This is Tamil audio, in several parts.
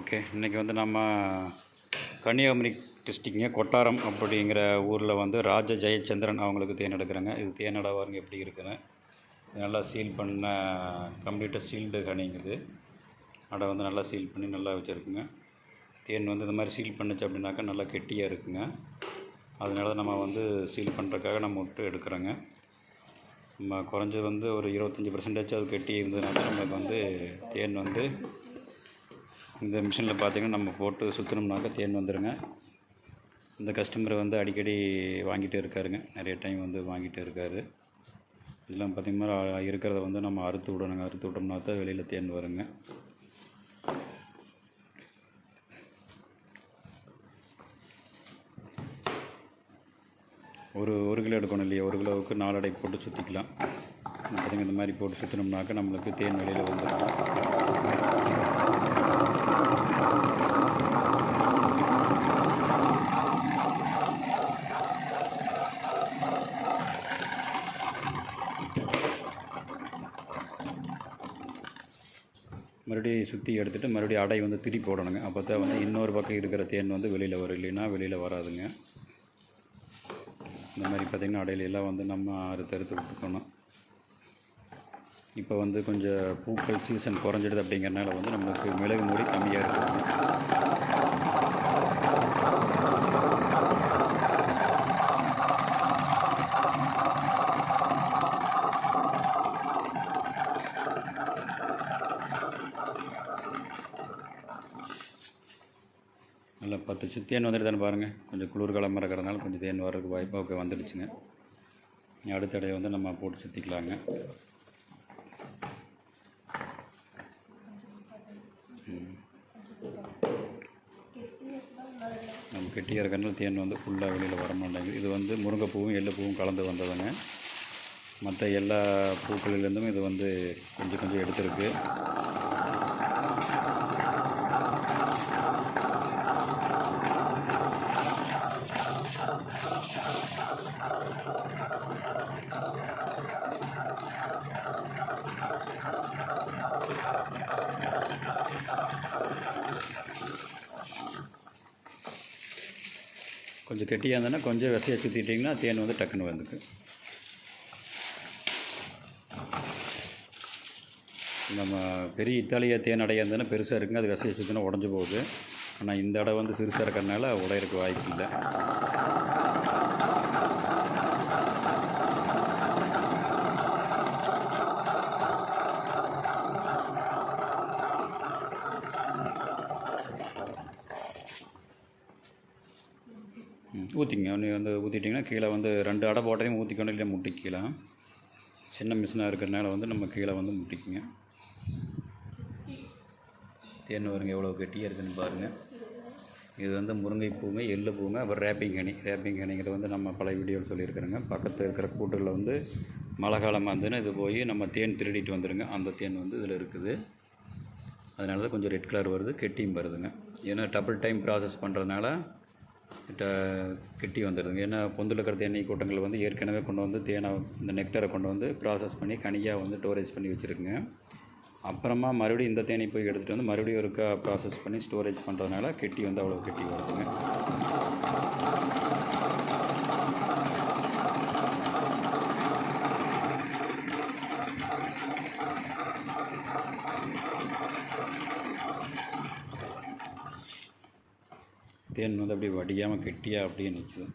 ஓகே இன்றைக்கி வந்து நம்ம கன்னியாகுமரி டிஸ்ட்ரிக்ட்ங்க கொட்டாரம் அப்படிங்கிற ஊரில் வந்து ராஜ ஜெயச்சந்திரன் அவங்களுக்கு தேன் எடுக்கிறேங்க இது தேனடை பாருங்க எப்படி இருக்குன்னு. இது நல்லா சீல் பண்ண கம்ப்ளீட்டாக சீல்டு கனிங்குது. அடை வந்து நல்லா சீல் பண்ணி நல்லா வச்சுருக்குங்க. தேன் வந்து இந்த மாதிரி சீல் பண்ணுச்சு அப்படின்னாக்கா நல்லா கெட்டியாக இருக்குங்க. அதனால தான் நம்ம வந்து சீல் பண்ணுறதுக்காக நம்ம விட்டு எடுக்கிறோங்க. நம்ம குறைஞ்சது வந்து ஒரு இருபத்தஞ்சி பர்சன்டேஜ் அது கெட்டி இருந்ததுனாக்கா நம்மளுக்கு வந்து தேன் வந்து இந்த மிஷினில் பார்த்தீங்கன்னா நம்ம போட்டு சுற்றினோம்னாக்கா தேன் வந்துடுங்க இந்த கஸ்டமர் வந்து அடிக்கடி வாங்கிட்டு இருக்காருங்க. நிறைய டைம் வந்து வாங்கிட்டு இருக்காரு. இதெல்லாம் பார்த்திங்கன்னா இருக்கிறத வந்து நம்ம அறுத்து விடணுங்க. அறுத்து விட்டோம்னா தான் வெளியில் தேன் வருங்க. ஒரு ஒரு கிலோ எடுக்கணும் இல்லையா? ஒரு கிலோவுக்கு நாலடை போட்டு சுற்றிக்கலாம் பார்த்திங்க இந்த மாதிரி போட்டு சுற்றினோம்னாக்கா நம்மளுக்கு தேன் வெளியில் வந்துடும் மறுபடியும் சுற்றி எடுத்துகிட்டு மறுபடியும் அடை வந்து திருப்பி போடணுங்க. அப்போ தான் வந்து இன்னொரு பக்கம் இருக்கிற தேன் வந்து வெளியில் வரும். இல்லைன்னா வெளியில் வராதுங்க. இந்த மாதிரி பார்த்திங்கன்னா அடையில எல்லாம் வந்து நம்ம அறுத்து அறுத்து விட்டுக்கணும் இப்போ வந்து கொஞ்சம் பூக்கள் சீசன் குறைஞ்சிடுது அப்படிங்கிறனால வந்து நம்மளுக்கு மிளகு மூடி கம்மியாக இருக்குது நல்லா பத்து சுத்தி தேன் வந்துட்டு தானே பாருங்கள் கொஞ்சம் குளிர்காலம் இருக்கிறதுனால கொஞ்சம் தேன் வர்றதுக்கு வாய்ப்பு ஓகே வந்துடுச்சுங்க. அடுத்த இடையை வந்து நம்ம போட்டு சுற்றிக்கலாங்க நம்ம கெட்டியாக இருக்கிறனால தேன் வந்து ஃபுல்லாக வெளியில் வர மாட்டேங்குது. இது வந்து முருங்கைப்பூவும் எள்ளுப்பூவும் கலந்து வந்ததுங்க. மற்ற எல்லா பூக்களிலேருந்தும் இது வந்து கொஞ்சம் கொஞ்சம் எடுத்திருக்கு. கொஞ்சம் கெட்டியாக இருந்ததுன்னா கொஞ்சம் விசையை சுற்றிட்டிங்கன்னா தேன் வந்து டக்குன்னு வந்துக்கு நம்ம பெரிய இத்தாலிய தேன் அடையாக இருந்ததுன்னா பெருசாக இருக்குங்க அது விசையை சுற்றினா உடஞ்சி போகுது. ஆனால் இந்த அடை வந்து சிறுசாக இருக்கிறதுனால உடையறதுக்கு வாய்ப்பு இல்லை. ம், ஊற்றிங்க ஒன்று வந்து ஊற்றிட்டிங்கன்னா கீழே வந்து ரெண்டு அடை போட்டதையும் ஊற்றிக்கணும் இல்லை முட்டிக்கலாம் சின்ன மிஷினாக இருக்கிறனால வந்து நம்ம கீழே வந்து முட்டிக்குங்க. தேன் வருங்க எவ்வளோ கெட்டியாக இருக்குதுன்னு பாருங்கள் இது வந்து முருங்கை பூங்க எள்ளு பூங்க அப்புறம் ரேப்பிங் கனி. ரேப்பிங் கனிங்கிறது வந்து நம்ம பழைய வீடியோவில் சொல்லியிருக்கிறோங்க. பக்கத்தில் இருக்கிற கூட்டுகளில் வந்து மழை காலமாக இருந்ததுன்னா இது போய் நம்ம தேன் திருடிட்டு வந்துடுங்க அந்த தேன் வந்து இதில் இருக்குது. அதனால தான் கொஞ்சம் ரெட் கலர் வருது கெட்டியும் வருதுங்க. ஏன்னா டபுள் டைம் ப்ராசஸ் பண்ணுறதுனால கிட்ட கெட்டி வந்துடுதுங்க. ஏன்னா பொந்தில் இருக்கிற தேனீ கூட்டங்கள் வந்து ஏற்கனவே கொண்டு வந்து தேனை இந்த நெக்டரை கொண்டு வந்து ப்ராசஸ் பண்ணி கனியாக வந்து ஸ்டோரேஜ் பண்ணி வச்சுருக்குங்க. அப்புறமா மறுபடியும் இந்த தேனி போய் எடுத்துகிட்டு வந்து மறுபடியும் ஒருக்கா ப்ராசஸ் பண்ணி ஸ்டோரேஜ் பண்ணுறதுனால கெட்டி வந்து அவ்வளோ கெட்டி வருதுங்க. தேன் வந்து அப்படியே வடியாமல் கெட்டியாக அப்படியே நிற்குது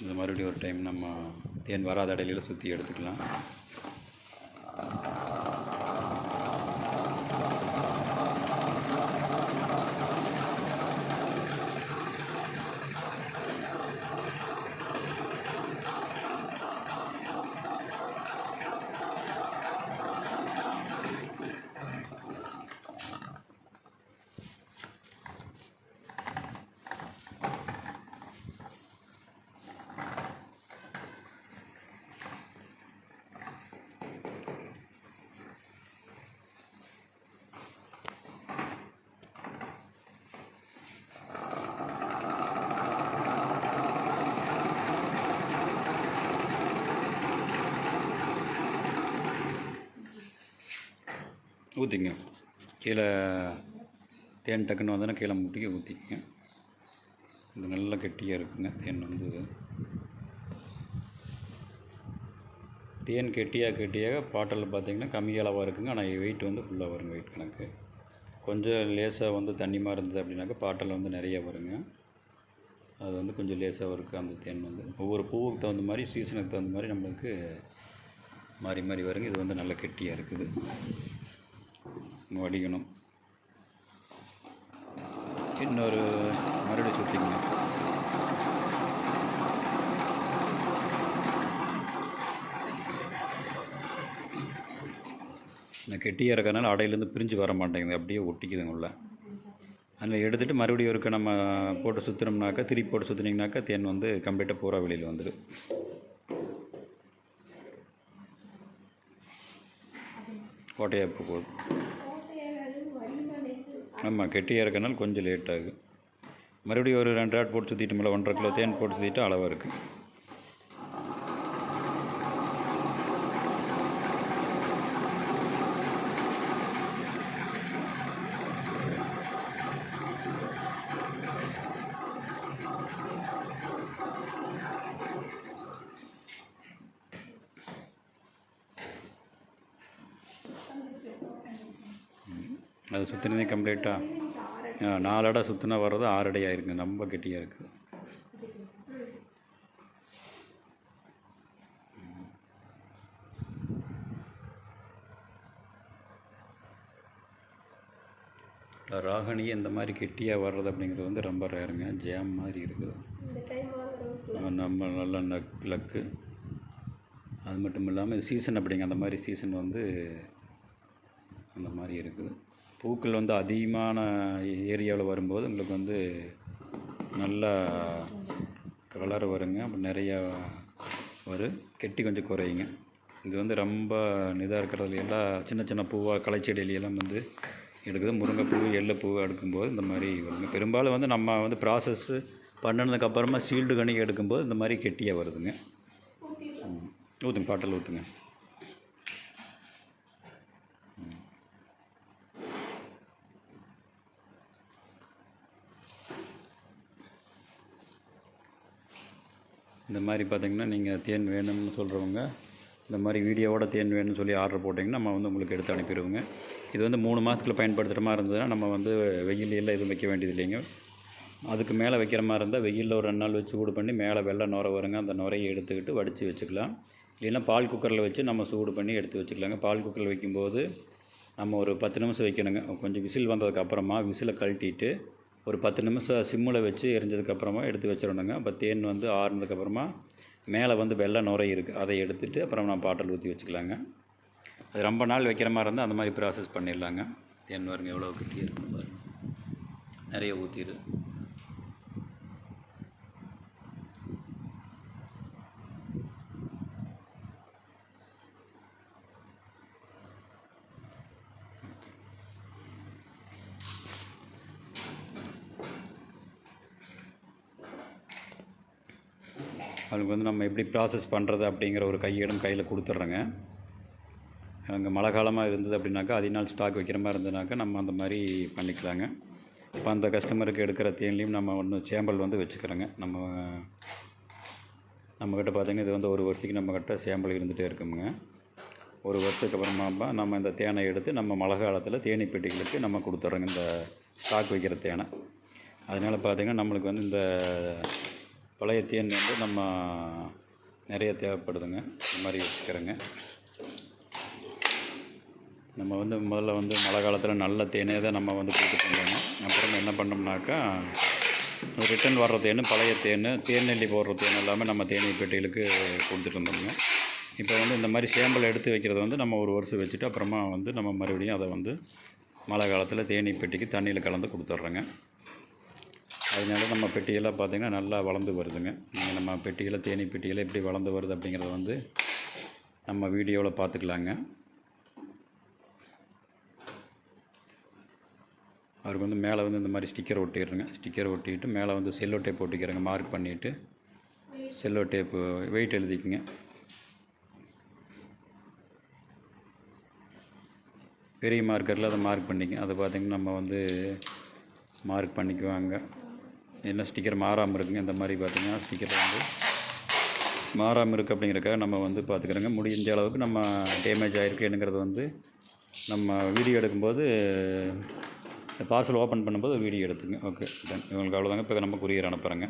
இந்த மறுபடியும் ஒரு டைம் நம்ம தேன் வராத இடையில சுற்றி எடுத்துக்கலாம். ஊற்றிங்க கீழே தேன் டக்குன்னு வந்தோன்னா கீழே முட்டிக்க ஊற்றிக்கங்க இது நல்லா கெட்டியாக இருக்குங்க தேன் வந்து. தேன் கெட்டியாக கெட்டியாக பாட்டில் பார்த்தீங்கன்னா கம்மி அளவாக இருக்குங்க ஆனால் வெயிட் வந்து ஃபுல்லாக வருங்க வெயிட் கணக்கு. கொஞ்சம் லேசாக வந்து தண்ணிமாக இருந்தது அப்படின்னாக்கா பாட்டில் வந்து நிறைய வருங்க. அது வந்து கொஞ்சம் லேசாக இருக்குது அந்த தேன் வந்து. ஒவ்வொரு பூவுக்கு தகுந்த மாதிரி சீசனுக்கு தகுந்த மாதிரி நம்மளுக்கு மாறி மாறி வருங்க இது வந்து நல்ல கெட்டியாக இருக்குது. வடிக்கணும் இன்னொரு மறுபடியும் சுற்றிக்கணும் நான் கெட்டியாக இருக்கிறனால அடையிலேருந்து பிரிஞ்சு வர மாட்டேங்குது அப்படியே ஒட்டிக்குதுங்க உள்ள. அதில் எடுத்துகிட்டு மறுபடியும் இருக்க நம்ம போட்டு சுற்றினோம்னாக்கா திருப்பி போட்டு சுற்றினீங்கனாக்கா தேன் வந்து கம்ப்ளீட்டாக பூரா வெளியில் வந்துடும் கோட்டையாக இப்போ போகுது ஆமாம் கெட்டியாக இருக்கனால கொஞ்சம் லேட் ஆகும் மறுபடியும் ஒரு ரெண்டு ராட் போட்டு சுற்றிட்டு மேலே ஒன்றரை கிலோ தேன் போட்டு சுற்றிட்டு அளவாக இருக்குது அது சுற்றினதே கம்ப்ளீட்டாக நாலு அடை சுற்றினா வர்றது ஆறு அடி ஆயிருக்குங்க ரொம்ப கெட்டியாக இருக்குது. ராகணி இந்த மாதிரி கெட்டியாக வர்றது அப்படிங்கிறது வந்து ரொம்ப ரேருங்க. ஜாம் மாதிரி இருக்குது. நம்ம நல்ல நக் லக்கு. அது மட்டும் இல்லாமல் சீசன் அப்படிங்க. அந்த மாதிரி சீசன் வந்து அந்த மாதிரி இருக்குது. பூக்கள் வந்து அதிகமான ஏரியாவில் வரும்போது உங்களுக்கு வந்து நல்லா கலர் வருங்க. அப்புறம் நிறையா வரும் கெட்டி கொஞ்சம் குறையுங்க. இது வந்து ரொம்ப இதாக இருக்கிறதுல எல்லாம் சின்ன சின்ன பூவாக களைச்செடியிலெல்லாம் வந்து எடுக்குது. முருங்கைப்பூ எள்ளுப்பூ எடுக்கும்போது இந்த மாதிரி வருங்க. பெரும்பாலும் வந்து நம்ம வந்து ப்ராசஸ்ஸு பண்ணினதுக்கப்புறமா சீல்டு கணி எடுக்கும்போது இந்த மாதிரி கெட்டியாக வருதுங்க. ஊற்றுங்க பாட்டில் ஊற்றுங்க இது மாதிரி பார்த்தீங்கன்னா நீங்கள் தேன் வேணும்னு சொல்கிறவங்க இந்த மாதிரி வீடியோவோட தேன் வேணும்னு சொல்லி ஆர்டர் போட்டிங்கன்னா நம்ம வந்து உங்களுக்கு எடுத்து அனுப்பிடுவோங்க. இது வந்து மூணு மாதத்துக்குள்ள பயன்படுத்துகிற மாதிரி இருந்ததுன்னா நம்ம வந்து வெயில் எல்லாம் எதுவும் வைக்க வேண்டியது இல்லைங்க. அதுக்கு மேலே வைக்கிற மாதிரி இருந்தால் வெயிலில் ஒரு ரெண்டு நாள் வச்சு சூடு பண்ணி மேலே வெள்ளை நுரை வருங்க. அந்த நுரையை எடுத்துக்கிட்டு வடித்து வச்சுக்கலாம். இல்லைன்னா பால் குக்கரில் வச்சு நம்ம சூடு பண்ணி எடுத்து வச்சுக்கலாங்க. பால் குக்கரில் வைக்கும்போது நம்ம ஒரு பத்து நிமிஷம் வைக்கணுங்க. கொஞ்சம் விசில் வந்ததுக்கு அப்புறமா விசிலை கழட்டிட்டு ஒரு பத்து நிமிஷம் சிம்மில் வச்சு எரிஞ்சதுக்கப்புறமா எடுத்து வச்சிடணுங்க. அப்போ தேன் வந்து ஆறுனதுக்கப்புறமா மேலே வந்து வெள்ளை நுரை இருக்குது அதை எடுத்துகிட்டு அப்புறம் நான் பாட்டில் ஊற்றி வச்சுக்கலாங்க. அது ரொம்ப நாள் வைக்கிற மாதிரி இருந்தால் அந்த மாதிரி ப்ராசஸ் பண்ணிடலாங்க. தேன் பாருங்க எவ்வளோ கட்டி இருக்குன்னு பாருங்கள் நிறைய ஊற்றிடு அவங்களுக்கு வந்து நம்ம எப்படி ப்ராசஸ் பண்ணுறது அப்படிங்கிற ஒரு கையேடும் கையில் கொடுத்துட்றோங்க. அங்கே மழை காலமாக இருந்தது அப்படின்னாக்கா அதே நாள் ஸ்டாக் வைக்கிற மாதிரி இருந்ததுனாக்கா நம்ம அந்த மாதிரி பண்ணிக்கலாங்க. இப்போ அந்த கஸ்டமருக்கு எடுக்கிற தேன்லேயும் நம்ம ஒன்று சேம்பல் வந்து வச்சுக்கிறோங்க. நம்ம நம்மக்கிட்ட பார்த்திங்கன்னா இது வந்து ஒரு வருஷத்துக்கு நம்மக்கிட்ட சேம்பல் இருந்துகிட்டே இருக்குங்க. ஒரு வருஷத்துக்கு அப்புறமா நம்ம இந்த தேனை எடுத்து நம்ம மழை காலத்தில் தேனி பெட்டிகளுக்கு நம்ம கொடுத்துட்றோங்க. இந்த ஸ்டாக் வைக்கிற தேனை. அதனால் பார்த்திங்கன்னா நம்மளுக்கு வந்து இந்த பழைய தேன் வந்து நம்ம நிறைய தேவைப்படுதுங்க. இந்த மாதிரி வச்சுக்கிறேங்க. நம்ம வந்து முதல்ல வந்து மழை காலத்தில் நல்ல தேனே தான் நம்ம வந்து கொடுத்துட்டு இருந்தோங்க அப்புறம் என்ன பண்ணோம்னாக்கா ரிட்டன் வர்ற தேன் பழைய தேன் நெல்லி போடுற தேன் எல்லாமே நம்ம தேனீ பெட்டிகளுக்கு கொடுத்துட்டு இருந்தோங்க இப்போ வந்து இந்த மாதிரி சேம்பல் எடுத்து வைக்கிறத வந்து நம்ம ஒரு வருஷம் வச்சுட்டு அப்புறமா வந்து நம்ம மறுபடியும் அதை வந்து மழை காலத்தில் தேனீ பெட்டிக்கு தண்ணியில் கலந்து கொடுத்துட்றோங்க. அதனால நம்ம பெட்டியெல்லாம் பார்த்திங்கன்னா நல்லா வளர்ந்து வருதுங்க. நீங்கள் நம்ம பெட்டியில் தேனீ பெட்டியில் எப்படி வளர்ந்து வருது அப்படிங்கிறத வந்து நம்ம வீடியோவில் பார்த்துக்கலாங்க. அவருக்கு வந்து மேலே வந்து இந்த மாதிரி ஸ்டிக்கர் ஒட்டிடுறேங்க. ஸ்டிக்கர் ஒட்டிட்டு மேலே வந்து செல்லோ டேப் ஒட்டிக்கிறேங்க. மார்க் பண்ணிவிட்டு செல்லோ டேப்பு வெயிட் எழுதிக்குங்க. பெரிய மார்க்கரில் அதை மார்க் பண்ணிக்கங்க. அதை பார்த்திங்கன்னா நம்ம வந்து மார்க் பண்ணிக்குவாங்க. என்ன ஸ்டிக்கர் மாறாமல் இருக்குங்க இந்த மாதிரி பார்த்திங்கன்னா ஸ்டிக்கர் வந்து மாறாமல் இருக்குது அப்படிங்கிறக்காக நம்ம வந்து பார்த்துக்கிறோங்க. முடிஞ்ச அளவுக்கு நம்ம டேமேஜ் ஆகிருக்கு என்னங்கிறது வந்து நம்ம வீடியோ எடுக்கும்போது பார்சல் ஓப்பன் பண்ணும்போது வீடியோ எடுத்துங்க. ஓகே டன் இவங்களுக்கு அவ்வளோதாங்க இப்போ நம்ம குரியர் அனுப்புகிறேங்க